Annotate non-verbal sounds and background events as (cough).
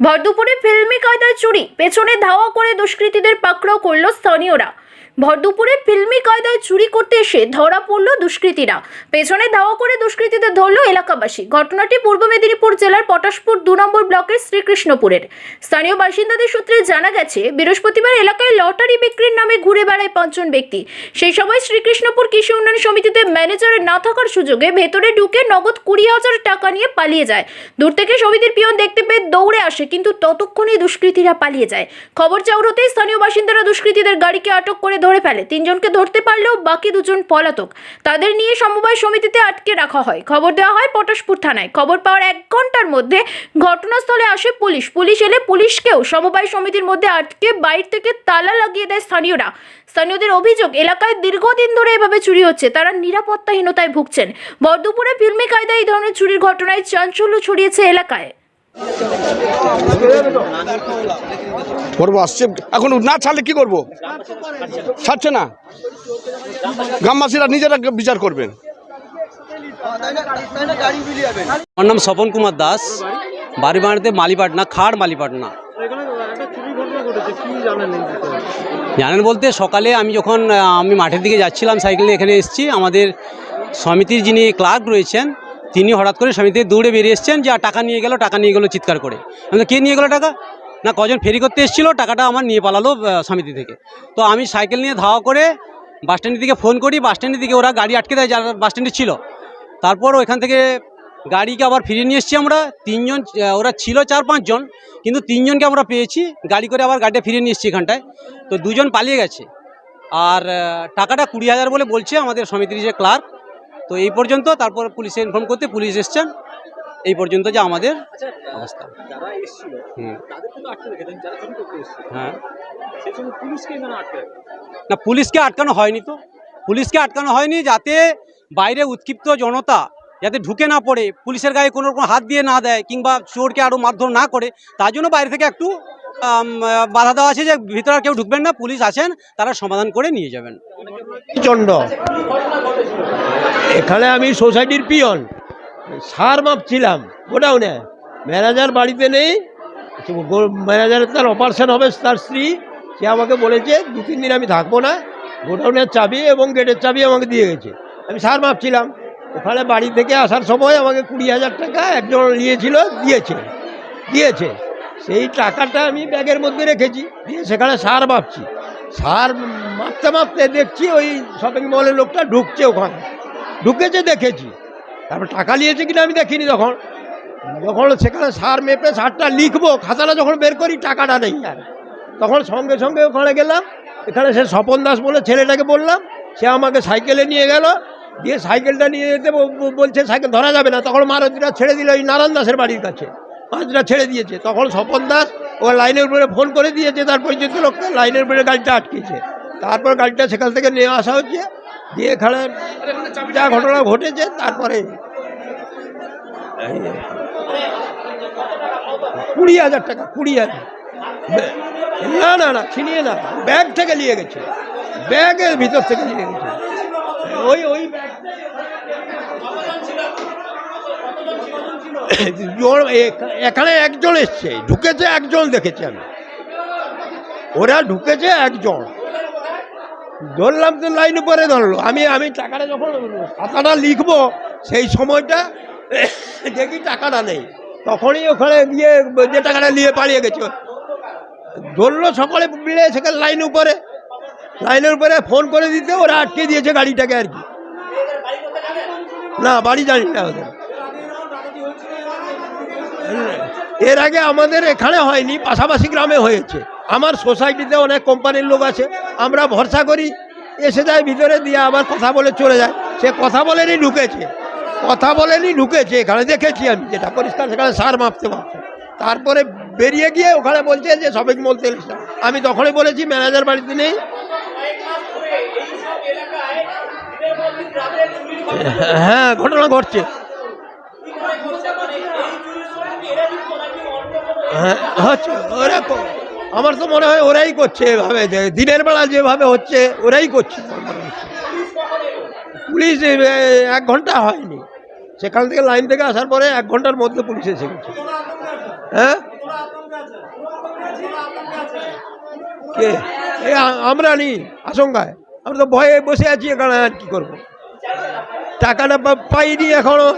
ভরদুপুরে ফিল্মি কায়দায় চুরি পেছনে ধাওয়া করে দুষ্কৃতীদের পাকড়াও করল স্থানীয়রা। ভরদুপুরে ফিল্মি কায়দায় চুরি করতে এসে ধরা পড়ল দুষ্কৃতীরা। পেছনে ধাওয়া করে দুষ্কৃতীদের ধরল এলাকাবাসী। ঘটনাটি পূর্ব মেদিনীপুর জেলার পটাশপুর দু নম্বর ব্লকের শ্রীকৃষ্ণপুরের। স্থানীয় বাসিন্দাদের সূত্রে জানা গেছে, বৃহস্পতিবার এলাকায় লটারি বিক্রির নামে ঘুরে বেড়ায় পাঁচজন ব্যক্তি। সেই সময় শ্রীকৃষ্ণপুর কৃষি উন্নয়ন সমিতিতে ম্যানেজার না থাকার সুযোগে ভেতরে ঢুকে নগদ কুড়ি হাজার টাকা নিয়ে পালিয়ে যায়। দূর থেকে সমিতির পিয়ন দেখতে পেয়ে দৌড়ে আসে, কিন্তু ততক্ষণে দুষ্কৃতীরা পালিয়ে যায়। খবর চাউর স্থানীয় বাসিন্দারা দুষ্কৃতীদের গাড়িকে আটক করে ধরে ফেলে। তিনজনকে ধরতে পারলেও বাকি দুজন পলাতক। তাদের নিয়ে সমবায় সমিতিতে আটকে রাখা হয়। খবর দেওয়া হয় পটাশপুর থানায়। খবর পাওয়ার এক ঘণ্টার মধ্যে ঘটনাস্থলে আসে পুলিশ। পুলিশ এলে পুলিশকেও সমবায় সমিতির মধ্যে আটকে বাইর থেকে তালা লাগিয়ে দেয় স্থানীয়রা। স্থানীয়দের অভিযোগ, এলাকায় দীর্ঘদিন ধরে এভাবে চুরি হচ্ছে। তারা নিরাপত্তাহীনতায় ভুগছেন। বরদুপুরে ফিল্মি কায়দায় এই ধরনের চুরির ঘটনায় চাঞ্চল্য ছড়িয়েছে এলাকায়। করব, আসছে। এখন না ছাড়লে কি করব? ছাড়ছে না? গ্রামবাসীরা নিজেরা বিচার করবেন। আমার নাম স্বপন কুমার দাস। বাড়ি বাড়িতে মালিপাটনা, খাড় মালিপাটনা। জানেন বলতে, সকালে আমি যখন আমি মাঠের দিকে যাচ্ছিলাম, সাইকেল এখানে এসেছি। আমাদের সমিতির যিনি ক্লার্ক রয়েছেন তিনি হঠাৎ করে সমিতিতে দৌড়ে বেরিয়ে এসছেন, যে টাকা নিয়ে গেল, টাকা নিয়ে গেলো চিৎকার করে। আমি কে নিয়ে গেলো টাকা? না, কজন ফেরি করতে এসেছিল, টাকাটা আমার নিয়ে পালালো সমিতি থেকে। তো আমি সাইকেল নিয়ে ধাওয়া করে বাস স্ট্যান্ডের দিকে ফোন করি, বাস স্ট্যান্ডের দিকে ওরা গাড়ি আটকে দেয়, যারা বাস স্ট্যান্ডে ছিল। তারপর ওইখান থেকে গাড়িকে আবার ফিরিয়ে নিয়ে এসেছি আমরা। তিনজন ওরা ছিল চার পাঁচজন কিন্তু তিনজনকে আমরা পেয়েছি। গাড়ি করে আবার গাড়িটা ফিরিয়ে নিয়ে এসেছি এখানটায়। তো দুজন পালিয়ে গেছে। আর টাকাটা কুড়ি হাজার বলে বলছে আমাদের সমিতির যে ক্লার্ক। তো এই পর্যন্ত তারপর পুলিশে ইনফর্ম করতে পুলিশ এসছেন এই পর্যন্ত যে আমাদের অবস্থা। করতে এসেছিল। হ্যাঁ? না পুলিশকে আটকানো হয়নি তো। পুলিশকে আটকানো হয়নি যাতে বাইরে উৎক্ষিপ্ত জনতা যাতে ঢুকে না পড়ে পুলিশের গায়ে কোনো রকম হাত দিয়ে না দেয় কিংবা চোরকে আরও মারধর না করে তার জন্য বাইরে থেকে একটু বাধা দেওয়া আছে যে ভিতরে আর কেউ ঢুকবেন না পুলিশ আছেন তারা সমাধান করে নিয়ে যাবেন। চন্ড এখানে আমি সোসাইটির পিয়ন। সার মাপছিলাম, গোডাউনে। ম্যানেজার বাড়িতে নেই, ম্যানেজারের তার অপারেশন হবে, তার স্ত্রী। সে আমাকে বলেছে, দু তিন দিন আমি থাকব না। গোডাউনের চাবি এবং গেটের চাবি আমাকে দিয়ে গেছে। আমি সার মাপছিলাম। ওখানে বাড়ি থেকে আসার সময় আমাকে কুড়ি হাজার টাকা একজন নিয়েছিল, দিয়েছে। দিয়েছে। সেই টাকাটা আমি ব্যাগের মধ্যে রেখেছি। দিয়ে সেখানে সার মাপছি। সার মাপতে মাপতে দেখছি ওই শপিং মলের লোকটা ঢুকছে ওখানে। ঢুকেছে দেখেছি। তারপর টাকা নিয়েছে কিনা আমি দেখিনি তখন। যখন সেখানে সার মেপে সারটা লিখব, খাতাটা যখন বের করি টাকাটা নেই আর। তখন সঙ্গে সঙ্গে ওখানে গেলাম। এখানে সে স্বপন দাস বলে ছেলেটাকে বললাম, সে আমাকে সাইকেলে নিয়ে গেল। দিয়ে সাইকেলটা নিয়ে যেতে বলছে, সাইকেল ধরা যাবে না। তখন মারুতিটা ছেড়ে দিল ওই নারায়ণ দাসের বাড়ির কাছে। মারুতিটা ছেড়ে দিয়েছে। তখন স্বপন দাস ও লাইনের উপরে ফোন করে দিয়েছে তার পরিচিত লোককে লাইনের উপরে গাড়িটা আটকেছে। তারপর গাড়িটা সেখান থেকে নিয়ে আসা হচ্ছে, দিয়ে এখানে যা ঘটনা ঘটেছে, তারপরে কুড়ি হাজার টাকা, কুড়ি হাজার। না না না, ছিনিয়ে না, ব্যাগ থেকে নিয়ে গেছে। ব্যাগের ভিতর থেকে নিয়ে গেছে। ওই ওই জন- (laughs) এখানে একজন এসছে। ঢুকেছে একজন, দেখেছি আমি। ওরা ঢুকেছে একজন। ধরলাম তো লাইন উপরে ধরলো। আমি আমি টাকাটা যখন খাতাটা লিখব, সেই সময়টা (coughs) দেখি টাকাটা নেই। তখনই ওখানে গিয়ে যে টাকাটা নিয়ে পালিয়ে গেছে। ধরলো সকলে মিলে সেখানে লাইন উপরে। লাইনের উপরে ফোন করে দিতে, ওরা আটকে দিয়েছে গাড়িটাকে আর কি। না, বাড়ি জানি না ওদের। এর আগে আমাদের এখানে হয়নি, পাশাপাশি গ্রামে হয়েছে। আমার সোসাইটিতে অনেক কোম্পানির লোক আছে, আমরা ভরসা করি, এসে যায় ভিতরে দিয়ে আবার কথা বলে চলে যায়। সে কথা বলেনি, ঢুকেছে। কথা বলেনি, ঢুকেছে, এখানে দেখেছি আমি যেটা পরিষ্কার, সেখানে সার মাপতে মাপতে তারপরে বেরিয়ে গিয়ে ওখানে বলছে যে শপিং মল তেল আমি তখনই বলেছি, ম্যানেজার বাড়িতে নেই। হ্যাঁ ঘটনা ঘটছে হ্যাঁ হচ্ছে ওরা কো- আমার তো মনে হয় ওরাই করছে এভাবে, যে দিনের বেলা যেভাবে হচ্ছে, ওরাই করছে। পুলিশ এক ঘণ্টা হয়নি। সেখান থেকে লাইন থেকে আসার পরে এক ঘণ্টার মধ্যে পুলিশ এসে গেছে। হ্যাঁ? কে? আমরা নি আশঙ্কায়। আমরা তো ভয়ে বসে আছি, এখানে আর কি করব? টাকাটা পাইনি এখনও।